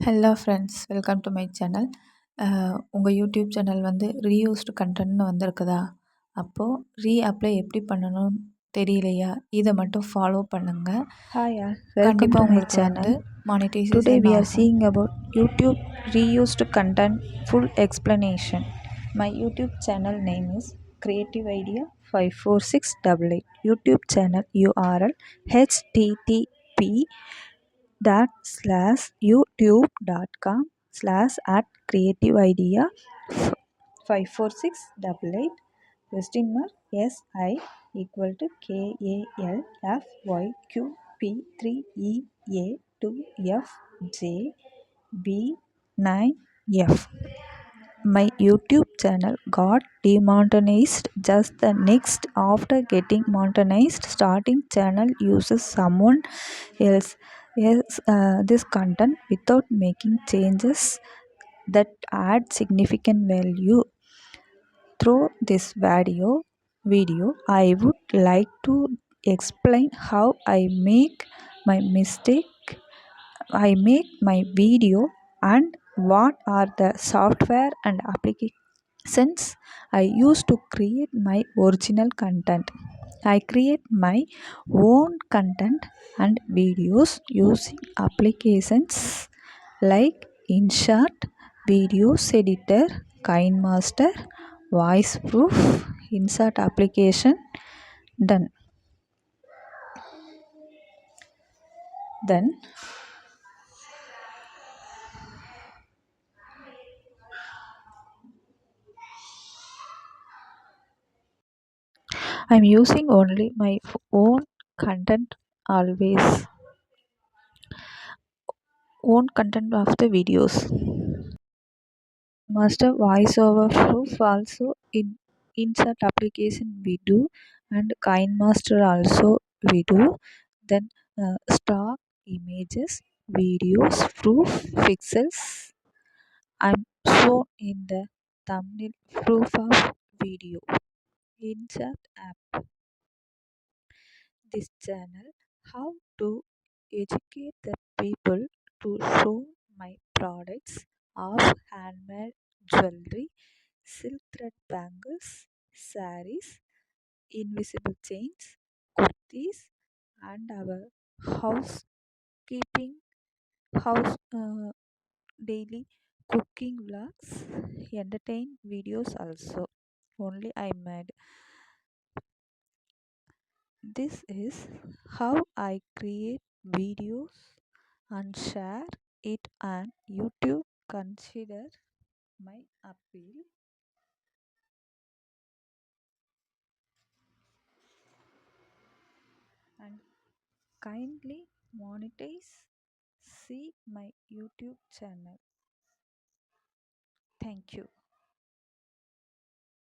Hello friends welcome to my channel உங்கள் YouTube channel வந்து reused கண்டென்ட்னு வந்திருக்குதா? அப்போது ரீ அப்ளை எப்படி பண்ணணும்னு தெரியலையா? இதை மட்டும் ஃபாலோ பண்ணுங்கள் ஹாய் கண்டிப்பாக உங்கள் channel monetize today we are seeing about YouTube reused content full explanation my YouTube channel name is creative idea five four six double eight YouTube channel URL HTTP slash youtube dot com slash at creative idea 54688 question mark s i equal to k a l f y q p 3 e a 2 f j b 9 f. My youtube channel got demonetized. Just the next after getting monetized starting channel uses someone else uh, this content without making changes that add significant value. Through this video video i would like to explain how i make my mistake i make my video and what are the software and applications i use to create my original content i create my own content and videos using applications like InShot, Videos Editor, KineMaster, VoiceProof, Insert application. Done. Then I'm using only my own content always. Own content of the videos. Master voiceover proof also in insert application we do and kind master also we do. Then uh, stock images, videos, proof, pixels. I'm shown in the thumbnail proof of video. Insert app. This channel how to educate the people to show my products of handmade jewelry, silk thread bangles, saris, invisible chains, kurtis, and our housekeeping house uh, daily cooking vlogs, entertain videos also. Only I made. This is how I create videos and share it on YouTube. Consider my appeal and kindly monetize see my YouTube channel. Thank you.